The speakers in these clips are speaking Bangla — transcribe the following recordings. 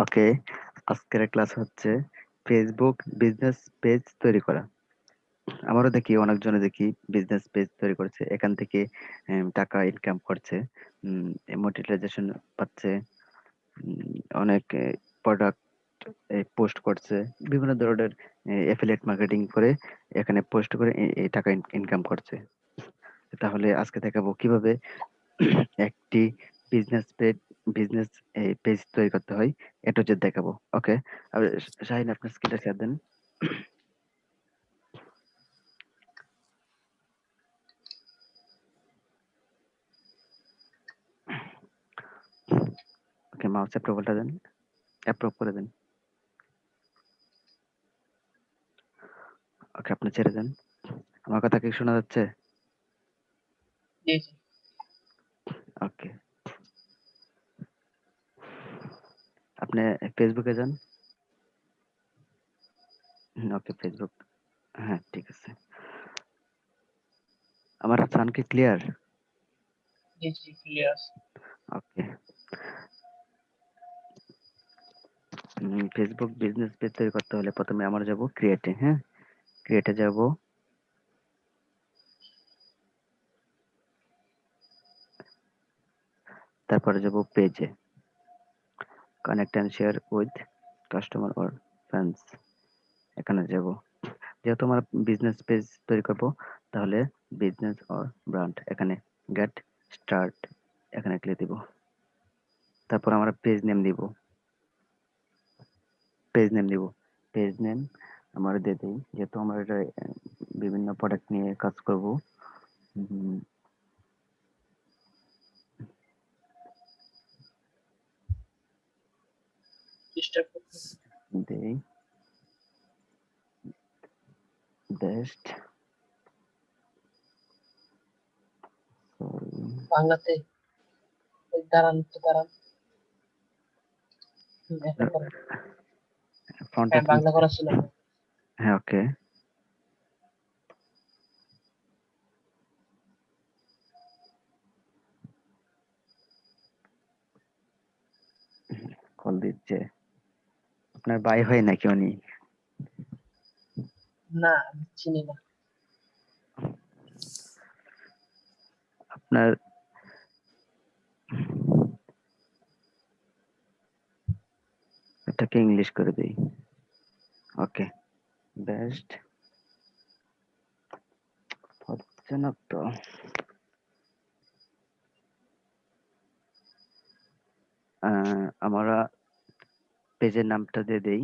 ওকে, আজকের ক্লাস হচ্ছে ফেসবুক বিজনেস পেজ তৈরি করা। আমারও দেখি, অনেকজনে দেখি বিজনেস পেজ তৈরি করছে। এখান থেকে টাকা ইনকাম করছে মনিটাইজেশন পাচ্ছে অনেক প্রোডাক্ট পোস্ট করছে। বিভিন্ন ধরনের এফিলিয়েট মার্কেটিং করে এখানে পোস্ট করে টাকা ইনকাম করছে। তাহলে আজকে দেখাবো কীভাবে একটি বিজনেস পেজ বিজনেস এই পেজ তৈরি করতে হয় এটা হচ্ছে দেখাবো ওকে আর শাহিন আপনার স্ক্রিনটা শেয়ার দেন। ওকে মাউস অ্যাপ্রুভালটা দেন অ্যাপ্রুভ করে দেন। ওকে আপনি ছেড়ে দেন। আমার কথা কি শোনা যাচ্ছে? জি ওকে আপনি ফেসবুকে যান ওকে ফেসবুক হ্যাঁ ঠিক আছে আমার সাউন্ড কি ক্লিয়ার জি জি clear okay Facebook business page তৈরি করতে হলে প্রথমে আমরা যাব ক্রিয়েটে হ্যাঁ ক্রিয়েটে যাব তারপরে যাব পেজে connect and share with customer or friends এখানে যাব। যেহেতু আমরা বিজনেস পেজ তৈরি করব, তাহলে বিজনেস অর ব্র্যান্ড এখানে গেট স্টার্ট এখানে ক্লিক দিব। তারপর আমরা পেজ নেম দিব। পেজ নেম দিব। পেজ নেম আমরা দিয়ে দিই। যেহেতু আমরা বিভিন্ন প্রোডাক্ট নিয়ে কাজ করব। চেষ্টা বেস্ট বাংলাতে দাঁড়ান তো দাঁড়ান। হ্যাঁ বাংলা করা ছিল হ্যাঁ ওকে কল দিচ্ছে আপনার বাই হয় নাকি উনি? না চিনি না। আপনার এটাকে ইংলিশ করে দিই। ওকে বেস্ট না তো। আমরা পেজের নামটা দিয়ে দেই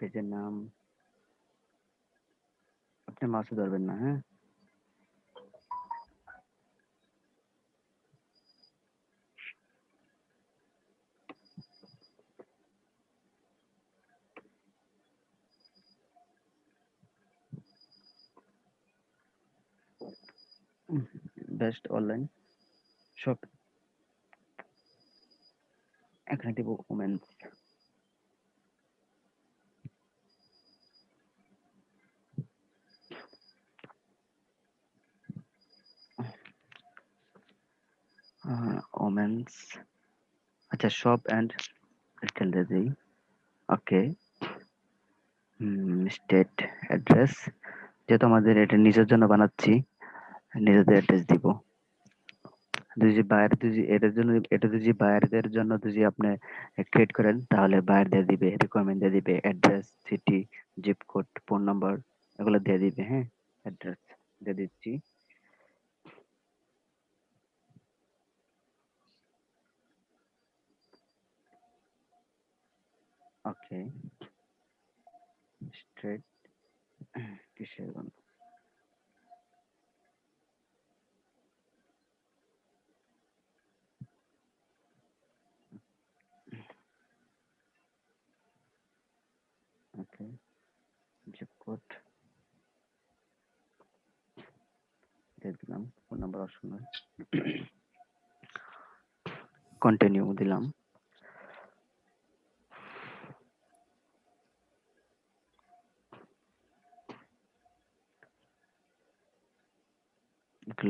পেজের নাম আপনি মাসে ধরবেন না হ্যাঁ বেস্ট অনলাইন শপ এখানে দিব ওমেন্স ওমেন্স আচ্ছা shop and retail okay state address যেহেতু আমাদের এটা নিজের জন্য বানাচ্ছি, নিজেদের অ্যাড্রেস দিব। যদি বায়ার যদি এটার জন্য এটা যদি বায়ারদের জন্য যদি আপনি ক্রিয়েট করেন, তাহলে বায়ার দিয়ে দিবে রিকোয়ারমেন্ট দিয়ে দিবে address city zip code phone number এগুলো দিয়ে দিবে হ্যাঁ? অ্যাড্রেস দিয়ে দিচ্ছি। Okay street Kishoreganj okay zip code দিয়ে দিলাম ফোন নাম্বার অপশন কন্টিনিউ দিলাম।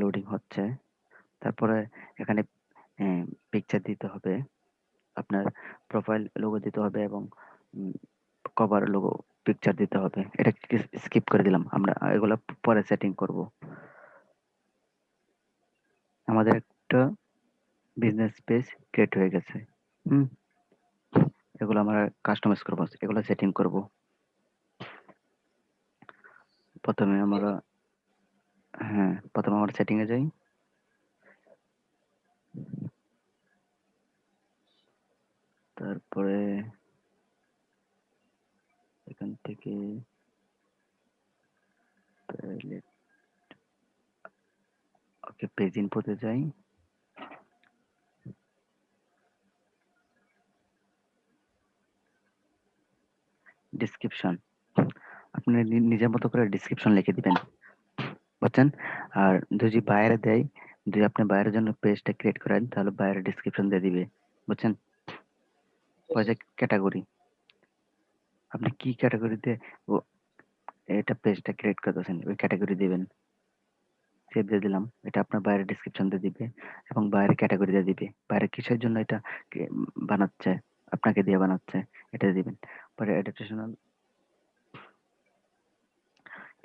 লোডিং হচ্ছে। তারপরে এখানে পিকচার দিতে হবে। আপনার প্রোফাইল লোগো দিতে হবে এবং কভার লোগো পিকচার দিতে হবে। এটা স্কিপ করে দিলাম। আমরা এগুলো পরে সেটিং করব। আমাদের একটা বিজনেস পেজ ক্রিয়েট হয়ে গেছে। হুম। এগুলো আমরা কাস্টমাইজ করব এগুলো সেটিং করব। প্রথমে আমরা হ্যাঁ প্রথমে আমরা সেটিং এ যাই। তারপরে এখান থেকে পেজ ইনপুটে যাই। ডিসক্রিপশন আপনি নিজের মতো করে ডিসক্রিপশন লিখে দিবেন। বুঝছেন? আর যদি বাইরে দেয়, যদি আপনি বাইরের জন্য পেজটা ক্রিয়েট করেন, তাহলে বাইরে ডিসক্রিপশন দিয়ে দিবে। বুঝছেন? ওই ক্যাটাগরি আপনি কি ক্যাটাগরিতে এটা পেজটা ক্রিয়েট করতেছেন, ওই ক্যাটাগরি দিবেন। সেভ দিয়ে দিলাম। এটা আপনার বাইরে ডিসক্রিপশন দিয়ে দিবে এবং বাইরে ক্যাটাগরি দিয়ে দিবে। বাইরে কিসের জন্য এটা বানাচ্ছে আপনাকে দিয়ে বানাচ্ছে এটা দিবেন। পরে এডুকেশনাল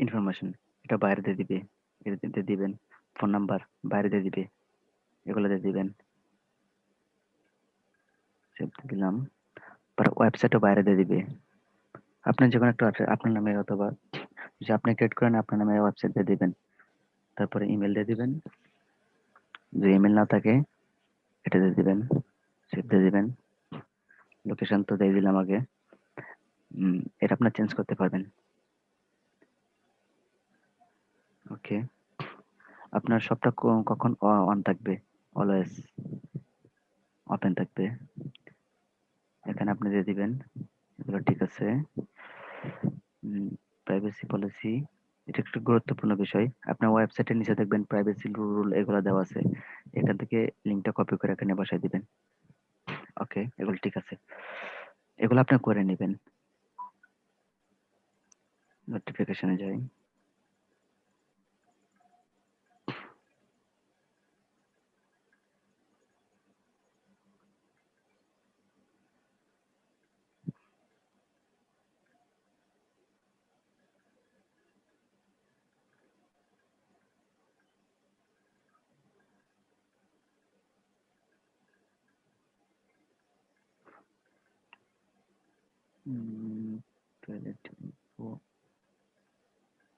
ইনফরমেশন এটা বাইরে দিয়ে দিবে এটা দিয়ে দিবেন ফোন নাম্বার বাইরে দিয়ে দিবে এগুলো দিয়ে দিবেন। সেভ দিয়ে দিলাম। পরে ওয়েবসাইটও বাইরে দিয়ে দিবে। আপনার যে কোনো একটা website, আপনার নামে অথবা যে আপনি ক্রিয়েট করেন আপনার নামে ওয়েবসাইট দিয়ে দিবেন। তারপরে ইমেল দিয়ে দিবেন। যদি ইমেল না থাকে, এটা দিয়ে দিবেন সেভ দিয়ে দিবেন। লোকেশন তো দিয়ে দিলাম আগে। এটা আপনার চেঞ্জ করতে পারবেন। ওকে আপনার সবটা কখন অন থাকবে? অলওয়েজ ওপেন থাকবে। এখানে আপনি দিয়ে দিবেন। এগুলো ঠিক আছে। প্রাইভেসি পলিসি এটা একটা গুরুত্বপূর্ণ বিষয়। আপনার ওয়েবসাইটের নিচে দেখবেন প্রাইভেসি রুল এগুলো দেওয়া আছে। এখান থেকে লিঙ্কটা কপি করে এখানে বসাই দিবেন। ওকে এগুলো ঠিক আছে। এগুলো আপনি করে নেবেন। নোটিফিকেশনে যাই।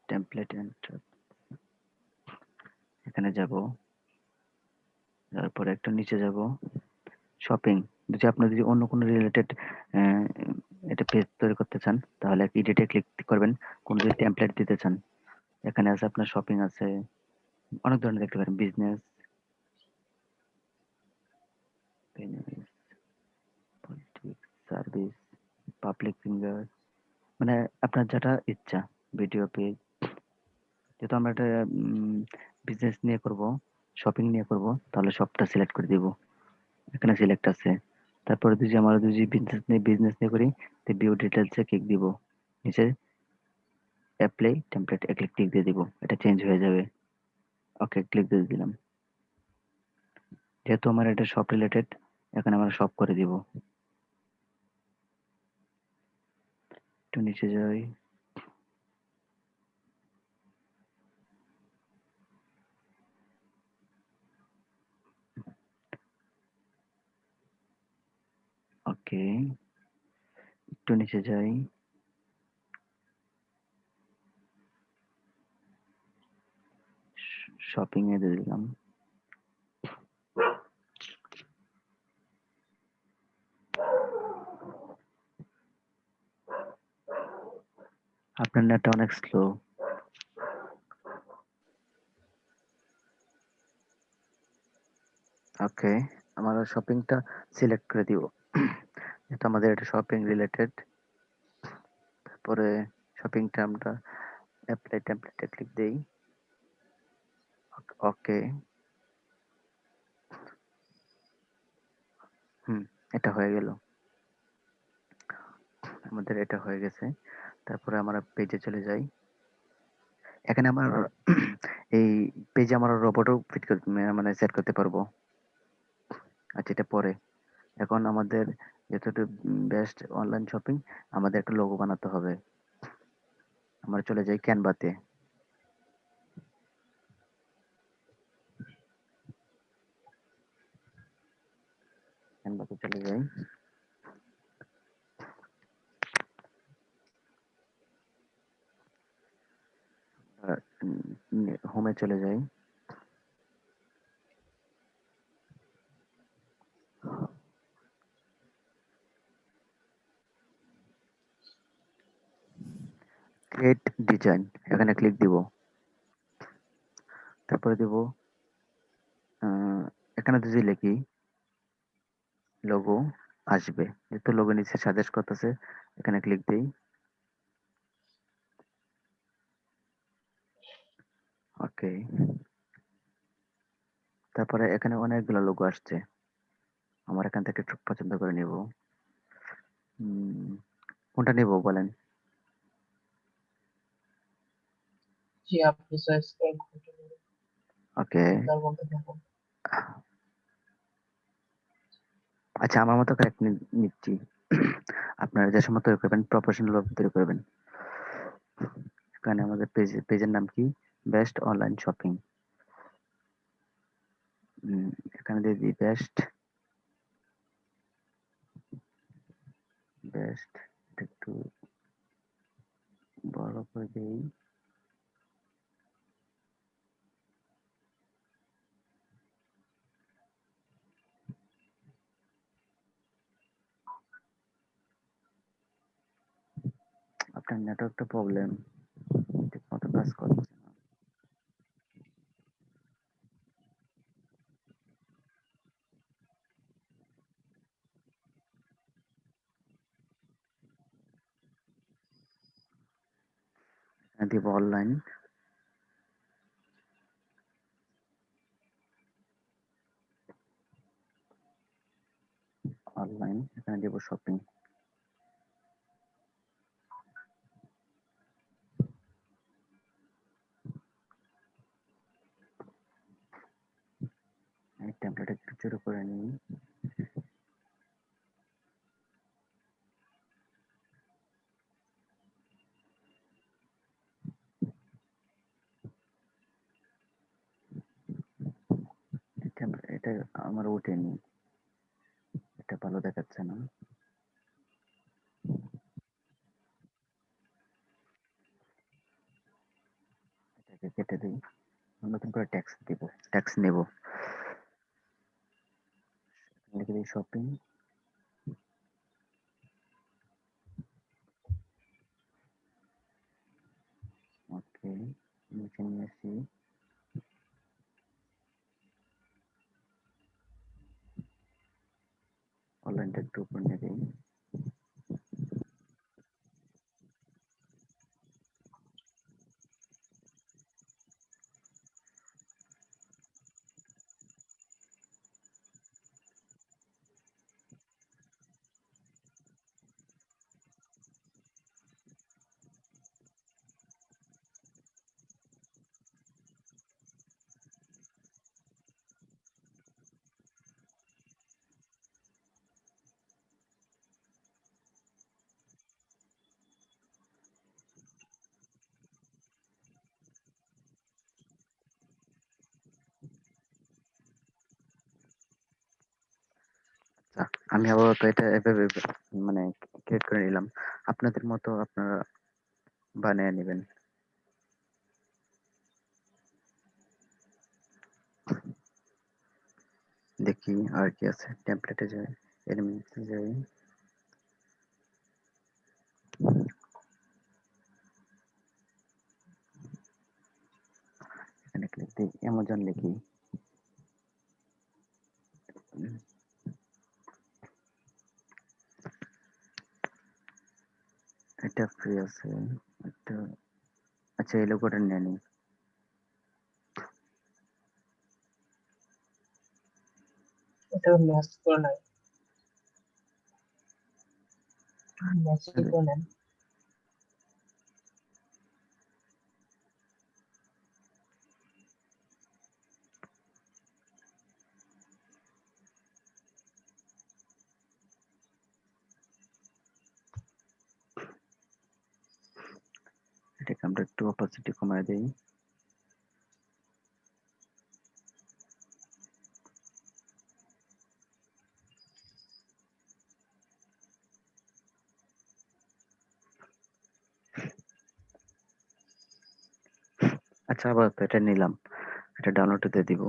টেমপ্লেট এখানে যাব। তারপরে একটু নিচে যাব। শপিং যদি আপনি যদি অন্য কোনো রিলেটেড এটা পেজ তৈরি করতে চান, তাহলে এডিটে ক্লিক করবেন। কোনো যদি টেমপ্লেট দিতে চান। এখানে আছে আপনার শপিং আছে। অনেক ধরনের দেখতে পারেন। বিজনেস পাবলিক ফিঙ্গার মানে আপনার যেটা ইচ্ছা ভিডিও পেজ যেহেতু আমরা একটা বিজনেস নিয়ে করব শপিং নিয়ে করব, তাহলে সবটা সিলেক্ট করে দিব। এখানে সিলেক্ট আছে। তারপরে যদি আমরা যদি বিজনেস নিয়ে বিজনেস নিয়ে করি, তো ভিউ ডিটেলসে ক্লিক দিব। নিচে অ্যাপ্লাই টেমপ্লেট এ ক্লিক ক্লিক দিয়ে দিব। এটা চেঞ্জ হয়ে যাবে। ওকে ক্লিক দিয়ে দিলাম। যেহেতু আমার এটা সব রিলেটেড এখানে আমরা সব করে দিব। একটু নিচে যাই। ওকে একটু নিচে যাই। শপিং এ দিলাম। আপনার নেটটা অনেক স্লো ওকে আমরা শপিংটা সিলেক্ট করে দিব। এটা আমাদের এটা শপিং রিলেটেড তারপরে শপিংটা আমরা অ্যাপ্লাই টেমপ্লেটে ক্লিক দেই। ওকে হুম, এটা হয়ে গেল। আমাদের এটা হয়ে গেছে। তারপরে আমরা পেজে চলে যাই। এখানে আমার এই পেজে আমরা রোবটও ফিট করতে মানে সেট করতে পারব। আচ্ছা এটা পরে। এখন আমাদের যেহেতু বেস্ট অনলাইন শপিং আমাদের একটা লোগো বানাতে হবে। আমরা চলে যাই ক্যানভাতে ক্যানভাতে চলে যাই। হোমে চলে যাই। ক্রিয়েট ডিজাইন এখানে ক্লিক দিব। তারপরে দিব এখানে যদি লিখি লোগো আসবে। যেহেতু লোগো নিচে সাজেস্ট করতেছে, এখানে ক্লিক দেই। ওকে তারপরে এখানে অনেকগুলো লোগো আসছে। আমার এখান থেকে পছন্দ করে নিব। কোনটা নেব বলেন? জি আপনি চয়েস করে ওকে আচ্ছা আমার মতো করে একটা নি- নিচ্ছি। আপনারা যে সময় তৈরি করবেন প্রফেশনাল ভাবে তৈরি করবেন। এখানে আমাদের পেজ পেজের নাম কি? বেস্ট অনলাইন শপিং এখানে দিয়ে দিই বেস্ট বেস্ট একটু বড় করে দিই। আপনার নেটওয়ার্কটা প্রবলেম ঠিক মতো কাজ করছে না এখানে দিব অনলাইন অনলাইন এখানে দিব শপিং এই টেমপ্লেট একটু ছোট করে নিই এই template- এটা আমার ওঠেনি। এটা ভালো দেখাচ্ছে না। এটাকে কেটে দিই। নতুন করে ট্যাক্স দিব ট্যাক্স নেব। লিখে দিই শপিং ওকে নিচে নিয়ে আসি। all entered 2.8 আমি আপাতত এটা এভাবে মানে ক্রিয়েট করে নিলাম। আপনাদের মতো আপনারা বানিয়ে নেবেন। দেখি আর কি আছে। টেমপ্লেটে যাই এলিমেন্টসে যাই। এখানে ক্লিক দিই অ্যামাজন লিখি। এটা ফ্রি আছে এটা আচ্ছা এই লোগোটা নিয়ে নিই এটা ম্যাচ করে নাই ম্যাচ করে নেন। এটাকে আমরা একটু অপাসিটি কমায় দেই। আচ্ছা আবার এটা নিলাম। এটা ডাউনলোড দিয়ে দিব।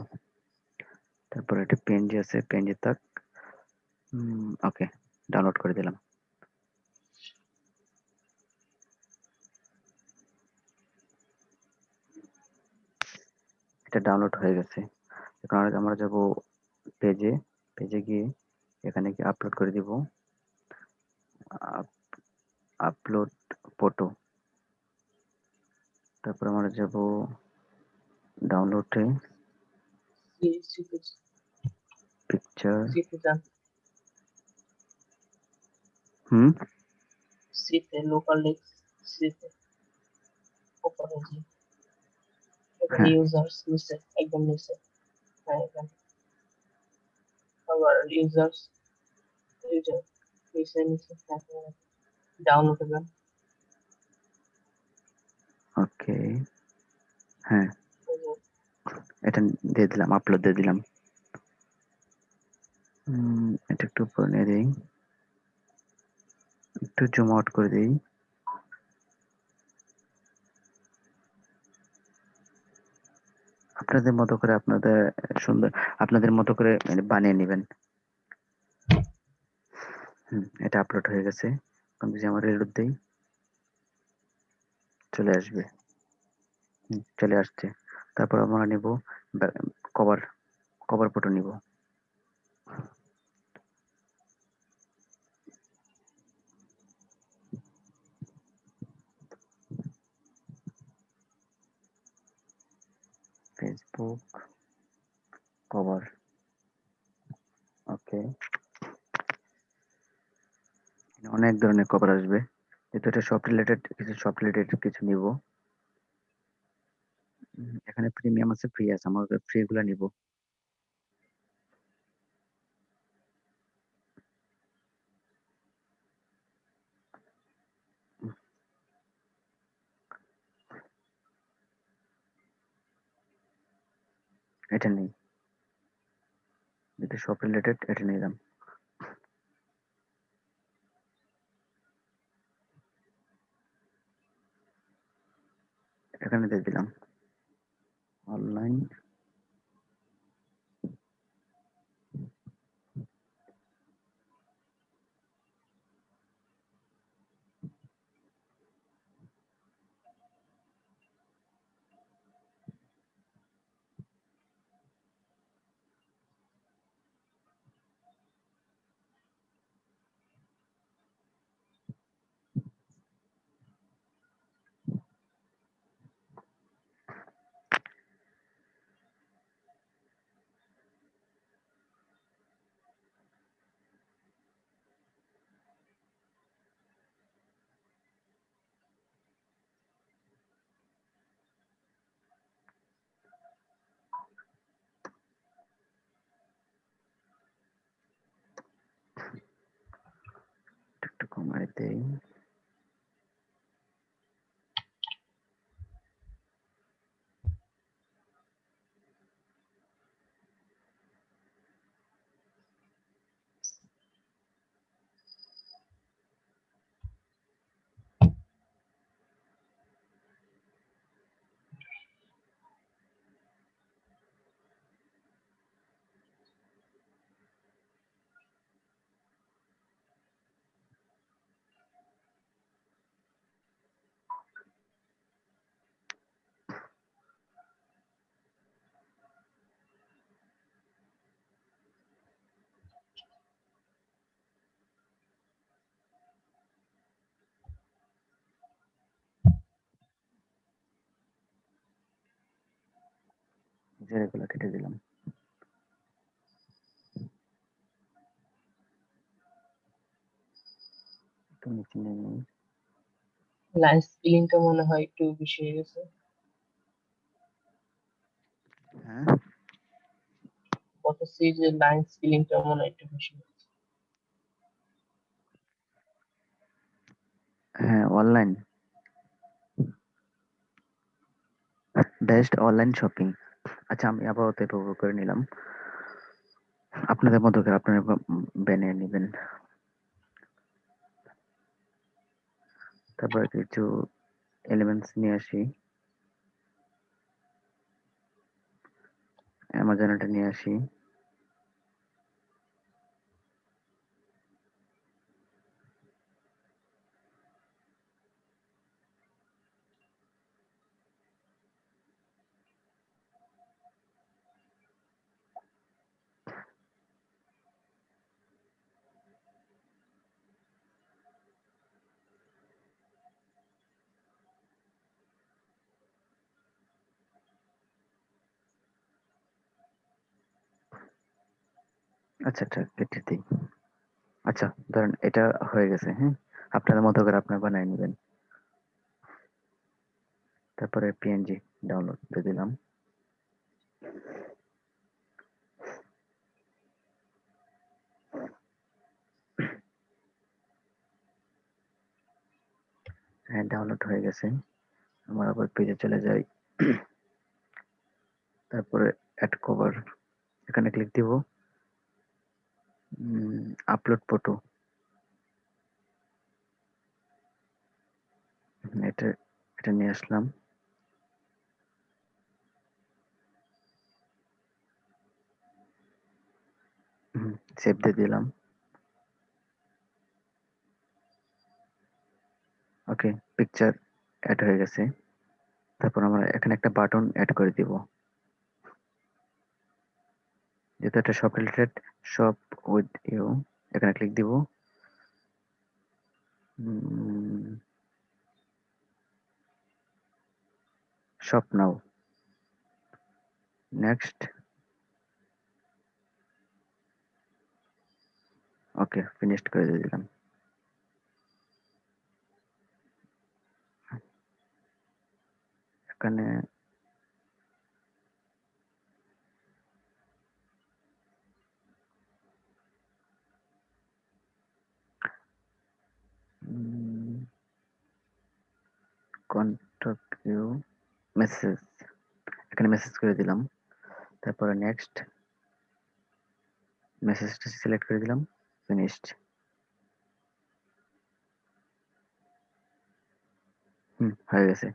তারপর এটা পেনজি আছে পেনজি তাক ওকে ডাউনলোড করে দিলাম। এটা ডাউনলোড হয়ে গেছে এখন আমরা যাব পেজে পেজে গিয়ে এখানে গিয়ে আপলোড করে দিব আপলোড ফটো তারপর আমরা যাব ডাউনলোডে সি সিতে পিকচার সিতে যান হুম সিতে লোকাল ডিস্ক সিতে উপরে জি এখানে হ্যাঁ। ইউজার্স নিচে একদম নিচে। হ্যাঁ এখানে আবার ইউজার্স ইউজার নিচে নিচে হ্যাঁ ডাউনলোড যান ওকে। হ্যাঁ। এটা দিয়ে দিলাম আপলোড দিয়ে দিলাম। এটা একটু উপরে নিয়ে দিই। একটু জুম আউট করে দিই। আপনাদের মতো করে আপনাদের, সুন্দর, আপনাদের মতো করে বানিয়ে নেবেন। হুম, এটা আপলোড হয়ে গেছে। এখন যদি আমরা রিলোড দেই। চলে আসবে। চলে আসছে। তারপর আমরা নিব কভার কভার ফটো নিব। Facebook cover. ওকে অনেক ধরনের কভার আসবে। যেহেতু এটা সব রিলেটেড কিছু শপ রিলেটেড কিছু নিব। এখানে প্রিমিয়াম আছে ফ্রি আছে, আমরা ফ্রি গুলা নিব। এটা নেই। যেটা সব রিলেটেড এটা নিলাম এখানে দিয়ে দিলাম। অনলাইন একটু কমাই দেই এগুলো কেটে দিলাম। একটু নিচে নিয়ে নিই লাইন স্পিলিংটা মনে হয় একটু বেশি হয়ে গেছে। হ্যাঁ? কত সিরিজের লাইন স্পিলিংটা মনে হয় একটু বেশি হয়ে গেছে। হ্যাঁ অনলাইন বেস্ট অনলাইন শপিং আচ্ছা আমি আপাতত উপভোগ করে নিলাম। আপনাদের মতো করে আপনারা বেনে নেবেন। তারপর কিছু এলিমেন্টস নিয়ে আসি। অ্যামাজনটা নিয়ে আসি। আচ্ছা আচ্ছা কেটে দিই। আচ্ছা ধরেন এটা হয়ে গেছে হ্যাঁ? আপনাদের মতো করে আপনারা বানিয়ে নেবেন। তারপরে পিএনজি ডাউনলোড দিয়ে দিলাম। হ্যাঁ ডাউনলোড হয়ে গেছে। আমার আবার পেজে চলে যাই। তারপরে অ্যাড কভার এখানে ক্লিক দিব। আপলোড ফটো এটা এটা নিয়ে আসলাম। সেভ দিয়ে দিলাম। ওকে পিকচার অ্যাড হয়ে গেছে। তারপর আমরা এখানে একটা বাটন অ্যাড করে দিব। যেহেতু একটা shop related shop with you এখানে ক্লিক দিব। Shop now next okay finished করে দিলাম। এখানে কন্ট্যাক্ট ইউ মেসেজ এখানে মেসেজ করে দিলাম। তারপরে নেক্সট মেসেজটা সিলেক্ট করে দিলাম ফিনিশড হুম, হয়ে গেছে।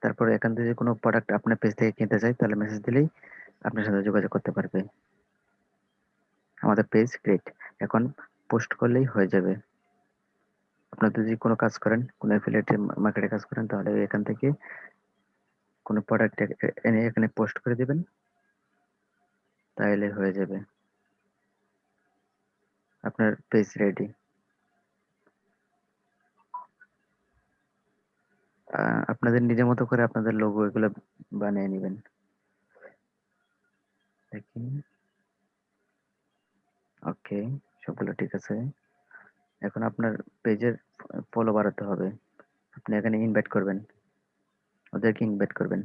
তারপরে এখান থেকে কোনো প্রোডাক্ট আপনার পেজ থেকে কিনতে চাই, তাহলে মেসেজ দিলেই আপনার সাথে যোগাযোগ করতে পারবে। আমাদের পেজ ক্রিয়েট এখন পোস্ট করলেই হয়ে যাবে। আপনার যদি কোনো কাজ করেন, কোনো অ্যাফিলিয়েট মার্কেটে কাজ করেন, তাহলে এখান থেকে কোনো প্রোডাক্ট এনে এখানে পোস্ট করে দিবেন। তাহলে হয়ে যাবে। আপনার পেজ রেডি আপনাদের নিজের মতো করে আপনাদের লোগো এগুলো বানিয়ে নেবেন। ওকে সবগুলো ঠিক আছে। এখন আপনার পেজের ফলো বাড়াতে হবে। আপনি এখানে ইনভাইট করবেন। ওদেরকে ইনভাইট করবেন।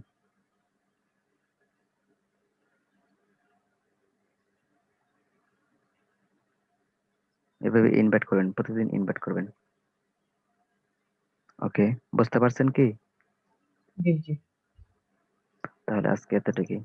এভাবে ইনভাইট করবেন প্রতিদিন ইনভাইট করবেন। ওকে বুঝতে পারছেন কি? জি জি। তাহলে আজকে এতটুকুই।